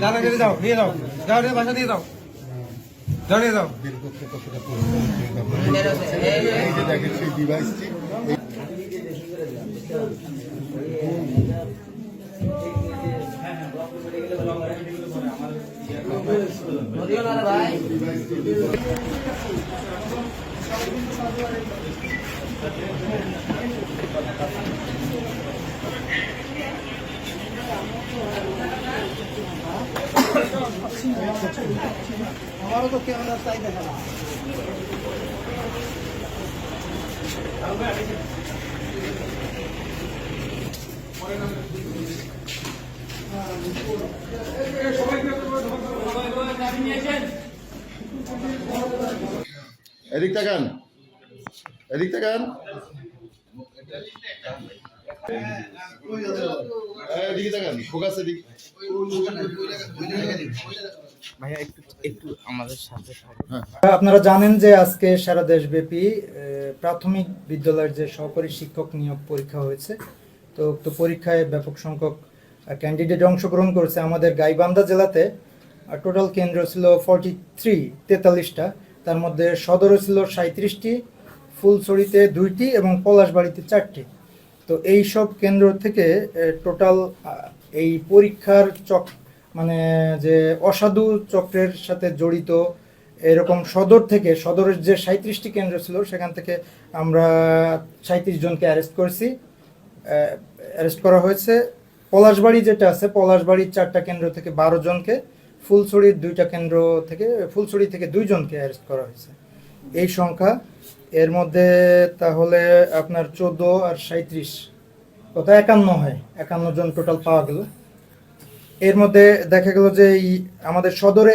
দাদা দিয়ে দাও দিয়ে দাও যাও রে বাসা দিয়ে দাও যাও দাও বের করতে কতটা এই যে দেখেন সেই ডিভাইসটি আমারও তো ক্যামেরা চাই দেখা না এদিক তাকান। এদিক তাকান। এদিকে তাকান ফোকাস এদিক। ভাইয়া একটু একটু আমাদের সাথে আপনারা জানেন যে আজকে সারা দেশব্যাপী প্রাথমিক বিদ্যালয়ের যে সহকারী শিক্ষক নিয়োগ পরীক্ষা হয়েছে তো উক্ত পরীক্ষায় ব্যাপক সংখ্যক ক্যান্ডিডেট অংশগ্রহণ করেছে আমাদের গাইবান্ধা জেলাতে। টোটাল কেন্দ্র ছিল ফর্টি থ্রি তেতাল্লিশটা। তার মধ্যে সদরে ছিল সাঁত্রিশটি ফুলছড়িতে দুইটি এবং পলাশবাড়িতে চারটি। তো এই সব কেন্দ্র থেকে টোটাল এই পরীক্ষার চক মানে যে অসাধু চক্রের সাথে জড়িত এরকম সদর থেকে, সদরের যে সাঁত্রিশটি কেন্দ্র ছিল, সেখান থেকে আমরা সাঁত্রিশ জনকে অ্যারেস্ট করেছি। অ্যারেস্ট করা হয়েছে। পলাশবাড়ি যেটা আছে, পলাশবাড়ির চারটা কেন্দ্র থেকে বারো জনকে। ফুলছড়ির দুইটা কেন্দ্র থেকে, ফুলছড়ি থেকে দুইজনকে অ্যারেস্ট করা হয়েছে। এই সংখ্যা, এর মধ্যে তাহলে আপনার চোদ্দ আর সাঁত্রিশ কত? একান্ন হয়। একান্ন জন টোটাল পাওয়া গেল। এর মধ্যে দেখা গেল যে আমাদের সদরে